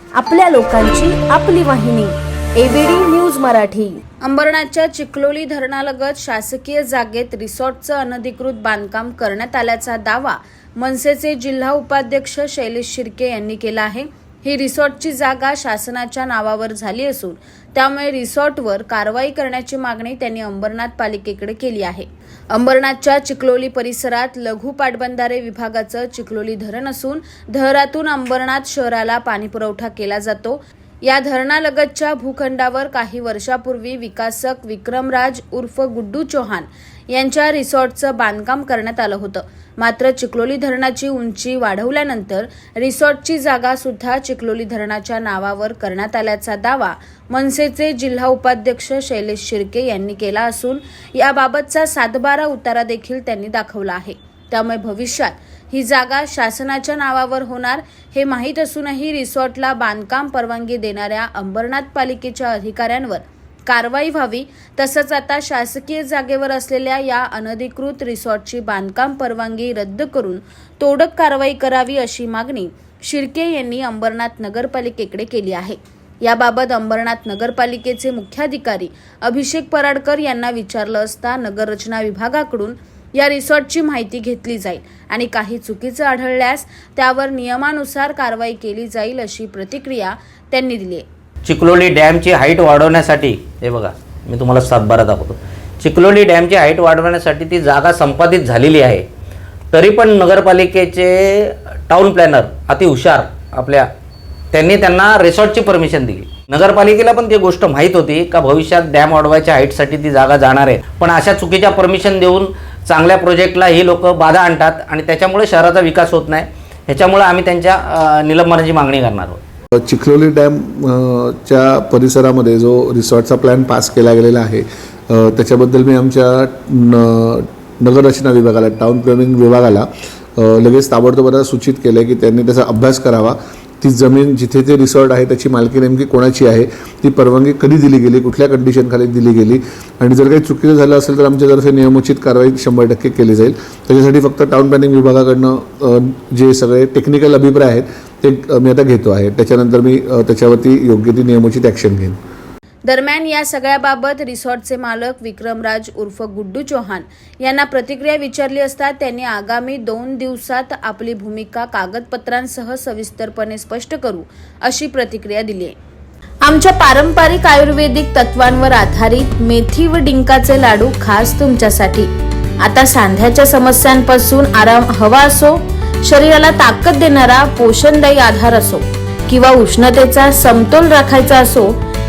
आपल्या लोकांची आपली वाहिनी एबीडी न्यूज मराठी. अंबरनाथच्या चिखलोली धरणालगत शासकीय जागेत रिसॉर्टचं अनधिकृत बांधकाम करण्यात आल्याचा दावा मनसेचे जिल्हा उपाध्यक्ष शैलेश शिर्के यांनी केला आहे. ही रिसॉर्टची जागा शासनाच्या नावावर झाली असून त्यामुळे रिसॉर्टवर कारवाई करण्याची मागणी त्यांनी अंबरनाथ पालिकेकडे केली आहे. अंबरनाथच्या चिखलोली परिसरात लघु पाटबंधारे विभागाचं चिखलोली धरण असून धरातून अंबरनाथ शहराला पाणीपुरवठा केला जातो. या धरणालगतच्या भूखंडावर काही वर्षापूर्वी विकासक विक्रमराज उर्फ गुड्डू चौहान यांच्या रिसॉर्टचं बांधकाम करण्यात आलं होतं. मात्र चिखलोली धरणाची उंची वाढवल्यानंतर रिसॉर्टची जागा सुद्धा चिखलोली धरणाच्या नावावर करण्यात आल्याचा दावा मनसेचे जिल्हा उपाध्यक्ष शैलेश शिर्के यांनी केला असून याबाबतचा सातबारा उतारा देखील त्यांनी दाखवला आहे. त्यामुळे भविष्यात ही जागा शासनाच्या नावावर होणार हे माहीत असूनही रिसॉर्टला बांधकाम परवानगी देणाऱ्या अंबरनाथ पालिकेच्या अधिकाऱ्यांवर कारवाई व्हावी तसंच आता शासकीय जागेवर असलेल्या या अनधिकृत रिसॉर्टची बांधकाम परवानगी रद्द करून तोडक कारवाई करावी अशी मागणी शिर्के यांनी अंबरनाथ नगरपालिकेकडे केली आहे. याबाबत अंबरनाथ नगरपालिकेचे मुख्याधिकारी अभिषेक पराडकर यांना विचारलं असता नगररचना विभागाकडून या रिसॉर्टची माहिती घेतली जाईल. आणि काही चुकीचं आढळल्यास त्यावर नियमानुसार कारवाई केली जाईल अशी प्रतिक्रिया त्यांनी दिली आहे. चिखलोली डॅमची हाईट वाढवण्यासाठी हे बघा मी तुम्हाला सातबारा दाखवतो. चिखलोली डॅमची हाईट वाढवण्यासाठी ती जागा संपादित झालेली आहे. तरी पण नगरपालिकेचे टाऊन प्लॅनर अति हुशार आपल्या त्यांनी त्यांना रिसॉर्टची परमिशन दिली. नगरपालिकेला पण ती गोष्ट माहीत होती का भविष्यात डॅम वाढवायच्या हाईटसाठी ती जागा जाणार आहे. पण अशा चुकीच्या परमिशन देऊन चांगल्या प्रोजेक्टला ही लोक बाधा आणतात आणि त्याच्यामुळे शहराचा विकास होत नाही. ह्याच्यामुळे आम्ही त्यांच्या निलंबनाची मागणी करणार आहोत. चिखलोली डॅम च्या परिसरामध्ये जो रिसॉर्टचा प्लॅन पास केला गेलेला आहे त्याच्याबद्दल मी आमच्या न नगररचना विभागाला टाउन प्लॅनिंग विभागाला लगेच ताबडतोब सूचित केलं आहे की त्यांनी त्याचा अभ्यास करावा. ती जमीन जिथे ते रिसॉर्ट आहे त्याची मालकी नेमकी कोणाची आहे ती परवानगी कधी दिली गेली कुठल्या कंडिशनखाली दिली गेली? आणि जर काही चुकीचं झालं असेल तर आमच्यातर्फे नियमोचित कारवाई शंभर टक्के केली जाईल. त्याच्यासाठी फक्त टाउन प्लॅनिंग विभागाकडनं जे सगळे टेक्निकल अभिप्राय आहेत ते मी आता घेतो आहे. त्याच्यानंतर मी त्याच्यावरती योग्य ती नियमोचित ॲक्शन घेईन. दरम्यान या सगळ्याबाबत रिसॉर्टचे मालक विक्रमराज उर्फ गुड्डू चौहान यांना प्रतिक्रिया विचारली असता त्यांनी आगामी दोन दिवसात आपली भूमिका कागदपत्रांसह सविस्तरपणे स्पष्ट करू अशी प्रतिक्रिया दिली आहे. आमच्या पारंपरिक आयुर्वेदिक तत्वांवर आधारित मेथी व डिंकाचे लाडू खास तुमच्यासाठी. आता सांध्याच्या समस्यांपासून आराम हवा असो शरीराला ताकद देणारा पोषणदायी आधार असो किंवा उष्णतेचा समतोल राखायचा असो